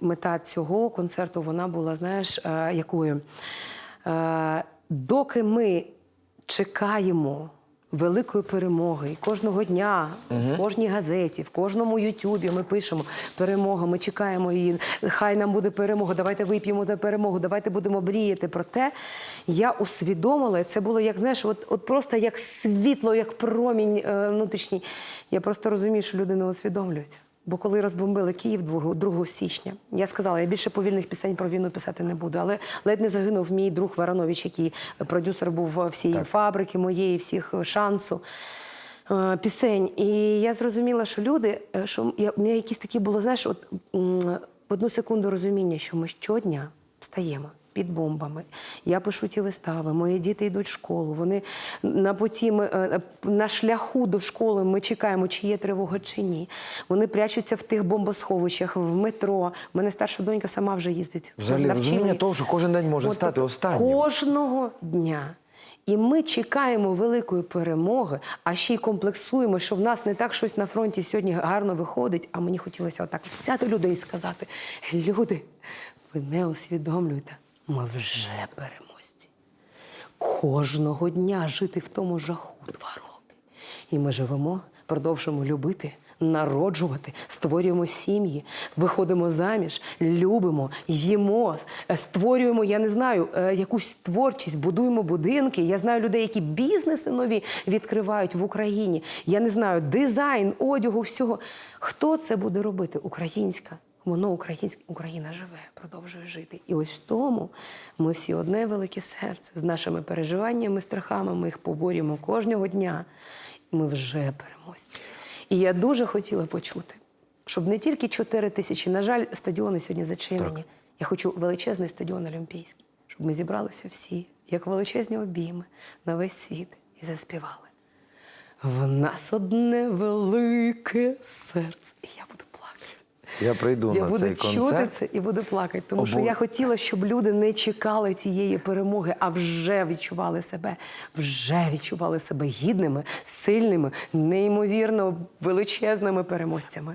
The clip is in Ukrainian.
Мета цього концерту вона була, знаєш, е, якою? Е, доки ми чекаємо великої перемоги, кожного дня в кожній газеті, в кожному Ютубі ми пишемо перемога, ми чекаємо її. Хай нам буде перемога. Давайте вип'ємо за перемогу, давайте будемо мріяти про те. Я усвідомила, і це було як знаєш, от, от просто як світло, як промінь е, внутрішній. Я просто розумію, що люди не усвідомлюють. Бо коли розбомбили Київ 2, 2 січня, я сказала, я більше повільних пісень про війну писати не буду. Але ледь не загинув мій друг Варанович, який продюсер був всієї фабрики моєї, всіх е, шансу. е, Пісень, і я зрозуміла, що люди, е, що я, у мене якісь такі було, знаєш, от в одну секунду розуміння, що ми щодня встаємо під бомбами. Я пишу ті вистави, мої діти йдуть в школу. Вони на поті е, на шляху до школи ми чекаємо, чи є тривога чи ні. Вони прячуться в тих бомбосховищах, в метро. У мене старша донька сама вже їздить. Взагалі розуміння того, що кожен день може От, стати останнім. Кожного дня. І ми чекаємо великої перемоги, а ще й комплексуємо, що в нас не так щось на фронті сьогодні гарно виходить. А мені хотілося отак взяти людей і сказати: люди, ви не усвідомлюєте, ми вже переможці. Кожного дня жити в тому жаху два роки. І ми живемо, продовжуємо любити, народжувати, створюємо сім'ї, виходимо заміж, любимо, їмо, е, створюємо, я не знаю, е, якусь творчість, будуємо будинки. Я знаю людей, які бізнеси нові відкривають в Україні. Я не знаю, дизайн, одягу, всього. Хто це буде робити? Українська. Воно українське, Україна живе, продовжує жити. І ось в тому ми всі одне велике серце з нашими переживаннями, страхами. Ми їх поборюємо кожного дня. І ми вже переможці. І я дуже хотіла почути, щоб не тільки 4 тисячі, на жаль, стадіони сьогодні зачинені. Я хочу величезний стадіон Олімпійський, щоб ми зібралися всі, як величезні обійми на весь світ, і заспівали. В нас одне велике серце. І я буду. Я прийду Я на буду цей чути концерт. це і буду плакати. Тому що я хотіла, щоб люди не чекали тієї перемоги, а вже відчували себе, вже відчували себе гідними, сильними, неймовірно величезними переможцями.